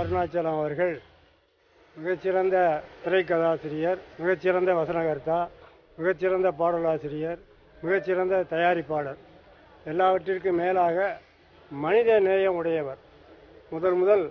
அருணாச்சலம் அவர்கள் மிகச்சிறந்த திரைக்கதாசிரியர் மிகச்சிறந்த வசனகர்த்தா மிகச்சிறந்த பாடலாசிரியர் மிகச்சிறந்த தயாரிப்பாளர். எல்லாவற்றிற்கும் மேலாக மனித நேயம் உடையவர். முதல் முதல்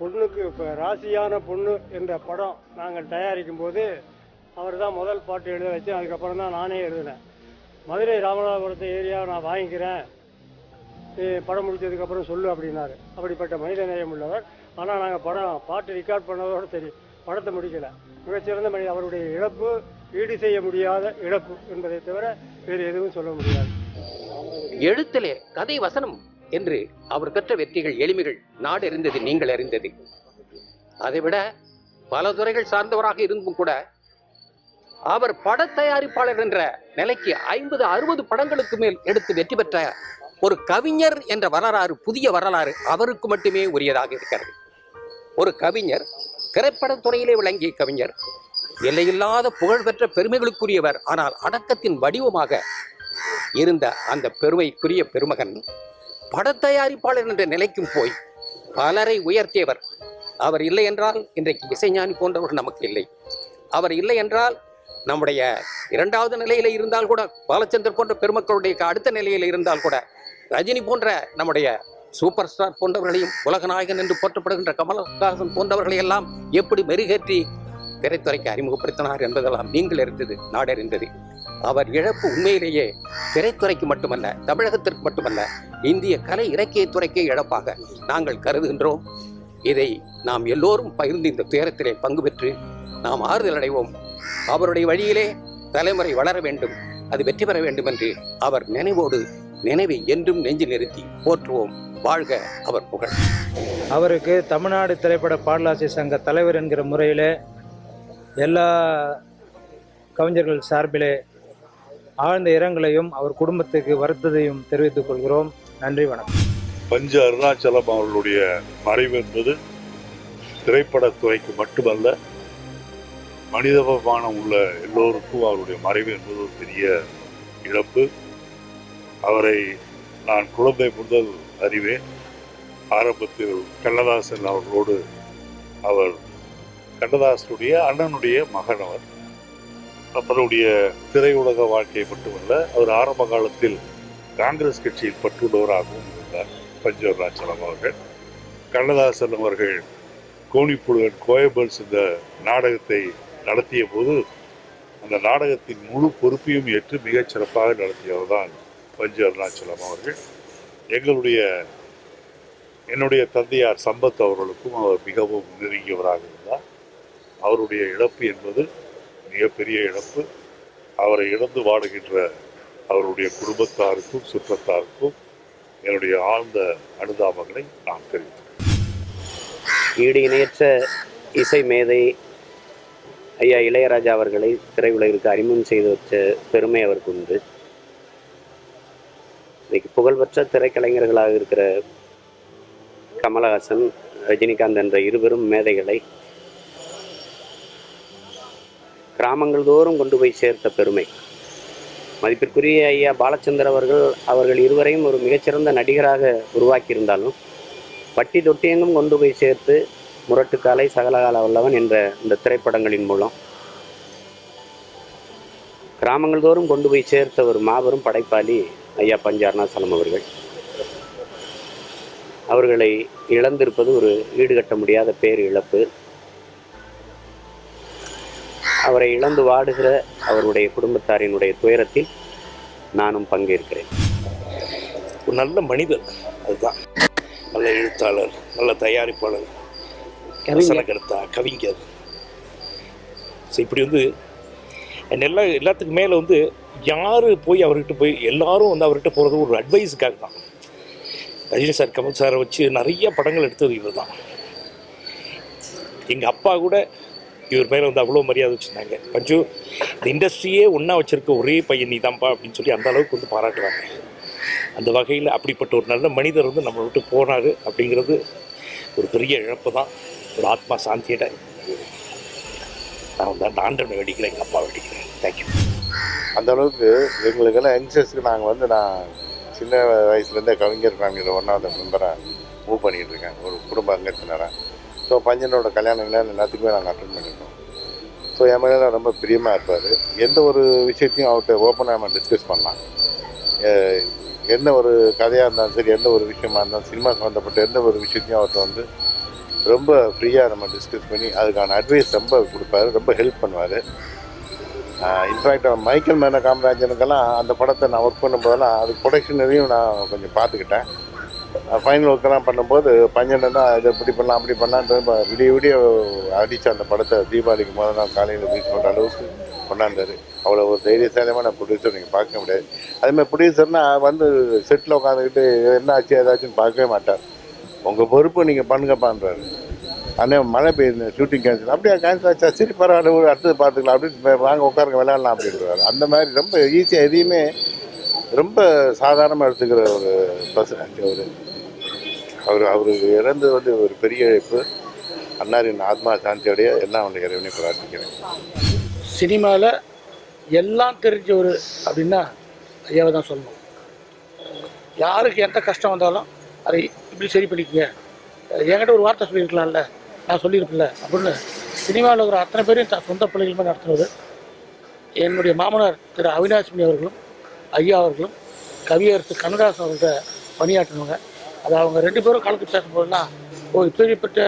பொண்ணுக்கு இப்போ ராசியான பொண்ணு என்ற படம் நாங்கள் தயாரிக்கும் போது அவர் தான் முதல் பாட்டு எழுத வச்சு அதுக்கப்புறம் தான் நானே எழுதினேன். மதுரை ராமநாதபுரத்து ஏரியாவை நான் வாங்கிக்கிறேன். படம் முடிச்சதுக்கப்புறம் சொல்லு அப்படின்னாரு. அப்படிப்பட்ட மனித நேயம் உள்ளவர். ஆனால் நாங்கள் படம் பாட்டு ரெக்கார்ட் பண்ணதோடு சரி படத்தை முடிக்கலை. மிகச்சிறந்த மனிதர் அவருடைய இழப்பு ஈடு செய்ய முடியாத இழப்பு என்பதை தவிர வேறு எதுவும் சொல்ல முடியாது. எழுத்திலே கதை வசனம் என்று அவர் பெற்ற வெற்றிகள் எளிமைகள் நாடு அறிந்தது நீங்கள் அறிந்தது. அதைவிட பல துறைகள் சார்ந்தவராக இருந்தும் கூட அவர் பட தயாரிப்பாளர் என்ற நிலைக்கு ஐம்பது அறுபது படங்களுக்கு மேல் எடுத்து வெற்றி பெற்ற ஒரு கவிஞர் என்ற வரலாறு புதிய வரலாறு அவருக்கு மட்டுமே உரியதாக இருக்கிறது. ஒரு கவிஞர் திரைப்படத் துறையிலே விளங்கிய கவிஞர் எல்லையில்லாத புகழ்பெற்ற பெருமைகளுக்குரியவர் ஆனால் அடக்கத்தின் வடிவமாக இருந்த அந்த பெருமைக்குரிய பெருமகன் படத்தயாரிப்பாளர் என்ற நிலைக்கும் போய் பலரை உயர்த்தியவர். அவர் இல்லை என்றால் இன்றைக்கு இசைஞானி போன்றவர்கள் நமக்கு இல்லை. அவர் இல்லை என்றால் நம்முடைய இரண்டாவது நிலையில் இருந்தால் கூட பாலச்சந்தர் போன்ற பெருமக்களுடைய அடுத்த நிலையில் இருந்தால் கூட ரஜினி போன்ற நம்முடைய சூப்பர் ஸ்டார் போன்றவர்களையும் உலகநாயகன் என்று போற்றப்படுகின்ற கமலஹாசன் போன்றவர்களை எல்லாம் எப்படி மெருகேற்றி திரைத்துறைக்கு அறிமுகப்படுத்தினார் என்பதெல்லாம் நீங்கள் அறிந்தது நாடறிந்தது அவர் இழப்பு உண்மையிலேயே திரைத்துறைக்கு மட்டுமல்ல தமிழகத்திற்கு மட்டுமல்ல இந்திய கலை இலக்கியத்துறைக்கே இழப்பாக நாங்கள் கருதுகின்றோம். இதை நாம் எல்லோரும் பகிர்ந்து இந்த துயரத்திலே பங்கு பெற்று நாம் ஆறுதல் அடைவோம். அவருடைய வழியிலே தலைமுறை வளர வேண்டும் அது வெற்றி பெற வேண்டும் என்று அவர் நினைவோடு நினைவை என்றும் நெஞ்சில் நிறுத்தி போற்றுவோம். வாழ்க அவர் புகழ். அவருக்கு தமிழ்நாடு திரைப்பட பாடலாசிரியர் சங்க தலைவர் என்கிற முறையில் எல்லா கவிஞர்கள் சார்பிலே ஆழ்ந்த இரங்கலையும் அவர் குடும்பத்துக்கு வருத்தத்தையும் தெரிவித்துக் கொள்கிறோம். நன்றி வணக்கம். பஞ்ச அருணாச்சலம் அவர்களுடைய மறைவு என்பது திரைப்படத்துறைக்கு மட்டுமல்ல மனிதபமானம் உள்ள எல்லோருக்கும் அவருடைய மறைவு என்பது ஒரு பெரிய இழப்பு. அவரை நான் குழந்தை முதல் அறிவேன். ஆரம்பத்தில் கண்ணதாசன் அவர்களோடு அவர் கண்ணதாசனுடைய அண்ணனுடைய மகன் அவர். அவருடைய திரையுலக வாழ்க்கை மட்டுமல்ல அவர் ஆரம்ப காலத்தில் காங்கிரஸ் கட்சியில் பற்றுள்ளவராகவும் இருந்தார் பஞ்சவர் ராஜலம் அவர்கள். கண்ணதாசன் அவர்கள் கோணிப்புழுகன் கோயபல்ஸ் இந்த நாடகத்தை நடத்திய போது அந்த நாடகத்தின் முழு பொறுப்பையும் ஏற்று மிகச் சிறப்பாக நடத்தியவர் தான் பஞ்ச அருணாச்சலம் அவர்கள் எங்களுடைய என்னுடைய தந்தையார் சம்பத் அவர்களுக்கும் அவர் மிகவும் நெருங்கியவராக இருந்தார். அவருடைய இழப்பு என்பது மிகப்பெரிய இழப்பு. அவரை இழந்து வாடுகின்ற அவருடைய குடும்பத்தாருக்கும் சுற்றத்தாருக்கும் என்னுடைய ஆழ்ந்த அனுதாபங்களை நான் தெரிவித்தேன் ஈடு இணையற்ற இசை மேதை ஐயா இளையராஜா அவர்களை திரையுலகிற்கு அறிமுகம் செய்து வச்ச பெருமை அவருக்கு உண்டு. இன்றைக்கி புகழ்பெற்ற திரைக்கலைஞர்களாக இருக்கிற கமலஹாசன் ரஜினிகாந்த் என்ற இருவரும் மேதைகளை கிராமங்கள் தோறும் கொண்டு போய் சேர்த்த பெருமை. மதிப்பிற்குரிய ஐயா பாலச்சந்தர் அவர்கள் அவர்கள் இருவரையும் ஒரு மிகச்சிறந்த நடிகராக உருவாக்கியிருந்தாலும் பட்டி தொட்டியெங்கும் கொண்டு போய் சேர்த்து முரட்டுக்காலை சகலகால வல்லவன் என்ற இந்த திரைப்படங்களின் மூலம் கிராமங்கள் தோறும் கொண்டு போய் சேர்த்த ஒரு மாபெரும் படைப்பாளி ஐயா பஞ்ச அருணாசலம் அவர்கள். அவர்களை இழந்திருப்பது ஒரு ஈடுகட்ட முடியாத பேர் இழப்பு. அவரை இழந்து வாடுகிற அவருடைய குடும்பத்தாரினுடைய துயரத்தில் நானும் பங்கேற்கிறேன். ஒரு நல்ல மனிதர். அதுதான். நல்ல எழுத்தாளர் நல்ல தயாரிப்பாளர் வசனகர்த்தா கவிஞர். ஸோ இப்படி வந்து எல்லா எல்லாத்துக்கும் மேலே வந்து யார் போய் அவர்கிட்ட போய் எல்லாரும் வந்து அவர்கிட்ட போகிறது ஒரு அட்வைஸுக்காக தான். ரஜினி சார் கமல் சாரை வச்சு நிறைய படங்கள் எடுத்தது இவர் தான் எங்கள் அப்பா கூட இவர் மேலே வந்து அவ்வளோ மரியாதை வச்சுருந்தாங்க. பஞ்சு இந்த இண்டஸ்ட்ரியே ஒன்றா வச்சுருக்க ஒரே பையன் நீ தான்ப்பா அப்படின்னு சொல்லி அந்த அளவுக்கு வந்து பாராட்டுவாங்க. அந்த வகையில் அப்படிப்பட்ட ஒரு நல்ல மனிதர் வந்து நம்மளை விட்டு போனார் அப்படிங்கிறது ஒரு பெரிய இழப்பு தான். ஒரு ஆத்மா சாந்தியிட நான் வந்து அந்த ஆண்டனை வெடிக்கிறேன் எங்கள் அப்பா வேண்டிக்கிறேன். தேங்க்யூ அந்த அளவுக்கு எங்களுக்கெல்லாம் யங்ஸ்டர்ஸ்க்கு நாங்கள் வந்து நான் சின்ன வயசுலேருந்தே கவிஞர் ஃபேமிலியில் ஒன்றாவது மெம்பராக மூவ் பண்ணிகிட்டு இருக்கேன். ஒரு குடும்ப அங்கத்தினராக ஸோ பஞ்சனோட கல்யாணங்கள் எல்லாத்துக்குமே நாங்கள் அட்டன் பண்ணியிருக்கோம் ஸோ என் மேலே ரொம்ப பிரியமாக இருப்பார். எந்த ஒரு விஷயத்தையும் அவர்கிட்ட ஓப்பனாக நம்ம டிஸ்கஸ் பண்ணலாம். என்ன எந்த ஒரு கதையாக இருந்தாலும் சரி எந்த ஒரு விஷயமா இருந்தாலும் சினிமா சம்மந்தப்பட்ட எந்த ஒரு விஷயத்தையும் அவர்கிட்ட வந்து ரொம்ப ஃப்ரீயாக நம்ம டிஸ்கஸ் பண்ணி அதுக்கான அட்வைஸ் ரொம்ப கொடுப்பாரு. ரொம்ப ஹெல்ப் பண்ணுவார். இன்ஃபேக்ட் மைக்கேல் மேன காமராஜனுக்கெல்லாம் அந்த படத்தை நான் ஒர்க் பண்ணும்போதெல்லாம் அது ப்ரொடக்ஷனரையும் நான் கொஞ்சம் பார்த்துக்கிட்டேன். ஃபைனல் ஒர்க்கெல்லாம் பண்ணும்போது பஞ்சனா இதை இப்படி பண்ணலாம் அப்படி பண்ணலான்ட்டு விடிய விடிய அடித்த அந்த படத்தை தீபாவளிக்கு முதல் நாள் காலையில் ரீச் பண்ணுற அளவுக்கு கொண்டாந்தார். அவ்வளோ ஒரு தைரியசாலியமான ப்ரொடியூசர் நீங்கள் பார்க்க முடியாது. அதேமாதிரி ப்ரொடியூசர்னால் வந்து செட்டில் உட்காந்துக்கிட்டு என்ன ஆச்சு ஏதாச்சுன்னு பார்க்கவே மாட்டார். உங்கள் பொறுப்பு நீங்கள் பண்ணுங்கப்பான்றாரு. அண்ணே மழை பெய்யுது ஷூட்டிங் கேன்சல் அப்படியே கேன்சல் ஆச்சா? சரி பரவாயில்ல ஒரு அடுத்தது பார்த்துக்கலாம் அப்படின்னு வாங்க உட்காருங்க விளையாடலாம் அப்படின்றாரு அந்த மாதிரி ரொம்ப ஈஸியாக எதையுமே ரொம்ப சாதாரணமாக எடுத்துக்கிற ஒரு பர்சனாலிட்டி அவர். அவர் அவர் இறந்து வந்து ஒரு பெரிய இழப்பு. அன்னாரின் ஆத்மா சாந்தியோடைய எல்லாம் அவனுடைய இறைவனை பிரார்த்திக்கிறேன். சினிமாவில் எல்லாம் தெரிஞ்சவர் அப்படின்னா ஐயாவை தான் சொல்லணும். யாருக்கு எந்த கஷ்டம் வந்தாலும் அதை இப்படி சரி பண்ணிக்கங்க. என்கிட்ட ஒரு வார்த்தை சொல்லியிருக்கலாம்ல. நான் சொல்லியிருப்பேன்ல அப்படின்னு. சினிமாவில் இருக்கிற அத்தனை பேரையும் த சொந்த பிள்ளைகளுமே நடத்துனவர் என்னுடைய மாமனார் திரு அவினாஷ்மணி அவர்களும் ஐயா அவர்களும் கவியரசு கண்ணதாசன் அவர்கிட்ட பணியாற்றினவங்க. அது அவங்க ரெண்டு பேரும் கலந்து பேசும்போதுலாம் ஓ இப்படிப்பட்ட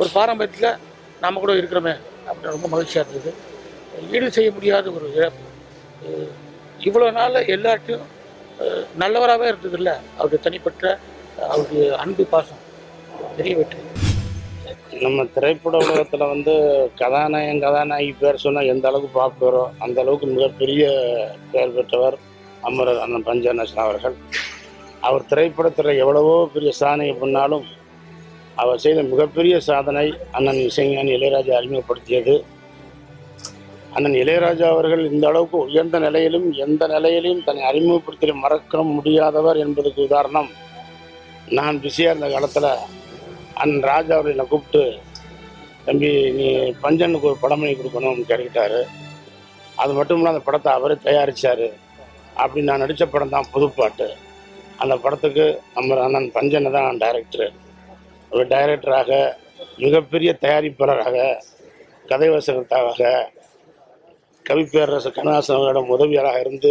ஒரு பாரம்பரியத்தில் நம்ம கூட இருக்கிறோமே அப்படின்னு ரொம்ப மகிழ்ச்சியாக இருந்தது. ஈடு செய்ய முடியாத ஒரு இழப்பு. இவ்வளோ நாள் எல்லாத்தையும் நல்லவராகவே இருந்ததில்ல. அவருடைய தனிப்பட்ட அவருடைய அன்பு பாசம் தெரிய வெற்றி. நம்ம திரைப்பட உலகத்தில் வந்து கதாநாயகன் கதாநாயகி பேர் சொன்னால் எந்த அளவுக்கு பாப்புலரோ அந்த அளவுக்கு மிகப்பெரிய பெயர் பெற்றவர் அமரர் அண்ணன் பஞ்சநேசன் அவர்கள். அவர் திரைப்படத்தில் எவ்வளவோ பெரிய சாதனை பண்ணாலும் அவர் செய்த மிகப்பெரிய சாதனை அண்ணன் இசைஞானி இளையராஜா அறிமுகப்படுத்தியது. அண்ணன் இளையராஜா அவர்கள் இந்த அளவுக்கு உயர்ந்த நிலையிலும் எந்த நிலையிலும் தன்னை அறிமுகப்படுத்தி மறக்க முடியாதவர் என்பதுக்கு உதாரணம் நான் பிஸியாக இருந்த காலத்தில் அண்ணன் ராஜா அவரை நான் கூப்பிட்டு தம்பி நீ பஞ்சனுக்கு ஒரு படம் பண்ணி கொடுக்கணும்னு கேட்டுக்கிட்டாரு. அது மட்டும் இல்லை அந்த படத்தை அவரே தயாரித்தார் அப்படி நான் நடித்த படம் தான் புதுப்பாட்டு. அந்த படத்துக்கு நம்ம அண்ணன் பஞ்சனை தான் டைரக்டர் ஒரு டைரக்டராக மிகப்பெரிய தயாரிப்பாளராக கதை வசனத்தாக கவிப்பேரரசு கண்ணதாசன் அவர்களிடம் உதவியாளராக இருந்து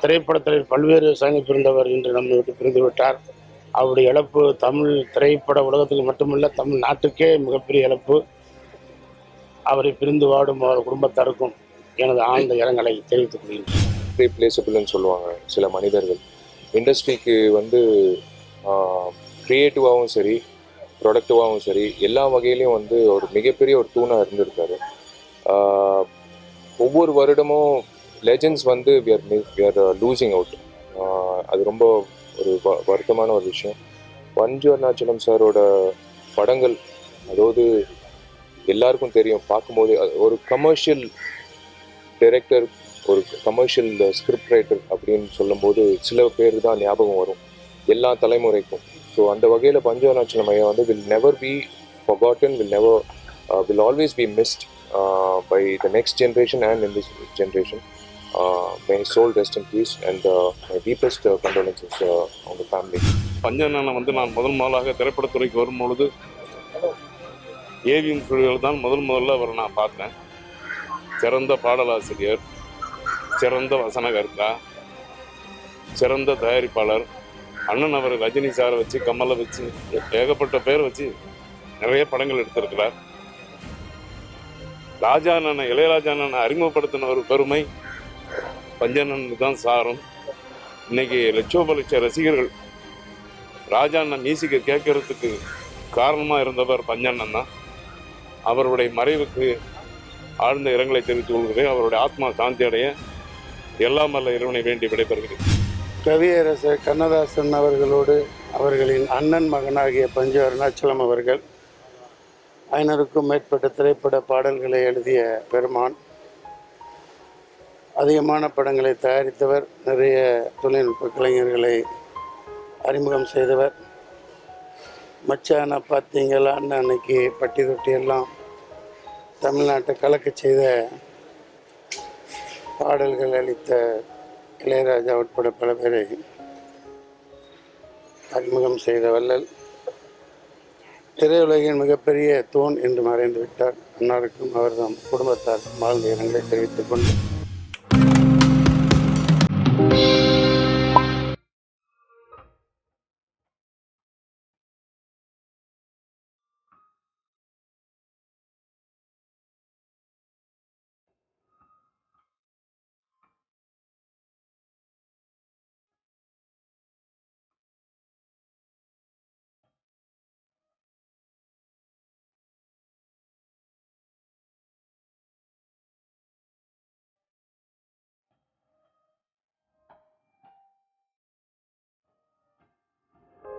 திரைப்படத்தில் பல்வேறு சாதனை புரிந்தவர் இன்று நம்மை விட்டு பிரிந்து விட்டார் அவருடைய இழப்பு தமிழ் திரைப்பட உலகத்துக்கு மட்டுமல்ல தமிழ் நாட்டுக்கே மிகப்பெரிய இழப்பு. அவரை பிரிந்து வாடும் அவர் குடும்பத்தாருக்கும் எனது ஆழ்ந்த இரங்கலை தெரிவித்துக் கொள்கிறேன் ரீப்ளேசபிள்னு சொல்லுவாங்க சில மனிதர்கள். இண்டஸ்ட்ரிக்கு வந்து க்ரியேட்டிவாகவும் சரி ப்ரொடக்டிவாகவும் சரி எல்லா வகையிலையும் வந்து ஒரு மிகப்பெரிய ஒரு தூணாக இருந்திருக்காரு. ஒவ்வொரு வருடமும் லெஜெண்ட்ஸ் வந்து we are we are losing out அது ரொம்ப ஒரு வ- வருத்தமான ஒரு விஷயம். பஞ்சு அருணாச்சலம் சாரோட படங்கள் அதாவது எல்லாருக்கும் தெரியும் பார்க்கும்போது அது ஒரு கமர்ஷியல் டைரக்டர் ஒரு கமர்ஷியல் ஸ்கிரிப்ட் ரைட்டர் அப்படின்னு சொல்லும்போது சில பேர் தான் ஞாபகம் வரும் எல்லா தலைமுறைக்கும். ஸோ அந்த வகையில் பஞ்சவனாச்சலம் ஐயா வந்து will never be forgotten will never will always be missed by the next generation and in this generation my soul rest in peace and my deepest condolences அவங்க ஃபேமிலி பஞ்சநனை வந்து நான் முதல் முதலாக திரைப்படத்துறைக்கு வரும்பொழுது ஏவிஎம் குழுவில் தான் முதல் முதல்ல அவரை நான் பார்த்தேன். சிறந்த பாடலாசிரியர் சிறந்த வசனகர்த்தா சிறந்த தயாரிப்பாளர் அண்ணன் அவர் ரஜினி சாரை வச்சு கமலை வச்சு ஏகப்பட்ட பேர் வச்சு நிறைய படங்கள் எடுத்திருக்கிறார். ராஜா அண்ணனை இளையராஜா அண்ணனை அறிமுகப்படுத்தின ஒரு பெருமை பஞ்சனனுக்கு தான் சாரும். இன்னைக்கு லட்சோப லட்ச ரசிகர்கள் ராஜா அண்ணன் மியூசிக்கை கேட்கறதுக்கு காரணமாக இருந்தவர் பஞ்சண்ணன் தான் அவருடைய மறைவுக்கு ஆழ்ந்த இரங்கலை தெரிவித்துக் கொள்கிறேன். அவருடைய ஆத்மா சாந்தி அடைய எல்லாம் வல்ல இறைவனை வேண்டி விடைபெறுகிறேன். கவியரசர் கண்ணதாசன் அவர்களோடு அவர்களின் அண்ணன் மகனாகிய பஞ்சு அருணாச்சலம் அவர்கள் ஐநூறுக்கும் மேற்பட்ட திரைப்பட பாடல்களை எழுதிய பெருமான். அதிகமான படங்களை தயாரித்தவர் நிறைய தொழில்நுட்ப கலைஞர்களை அறிமுகம் செய்தவர். மச்சான பார்த்தீங்களான்னு அன்னைக்கு பட்டி தொட்டி எல்லாம் தமிழ்நாட்டை கலக்க செய்த பாடல்கள் அளித்த இளையராஜா உட்பட பல பேரை அறிமுகம் செய்த வள்ளல். திரையுலகின் மிகப்பெரிய தூண் என்று மறைந்து விட்டார் அன்னாருக்கும் அவர்தம் குடும்பத்தார் வாழ்ந்த இரங்கலை தெரிவித்துக் கொண்டு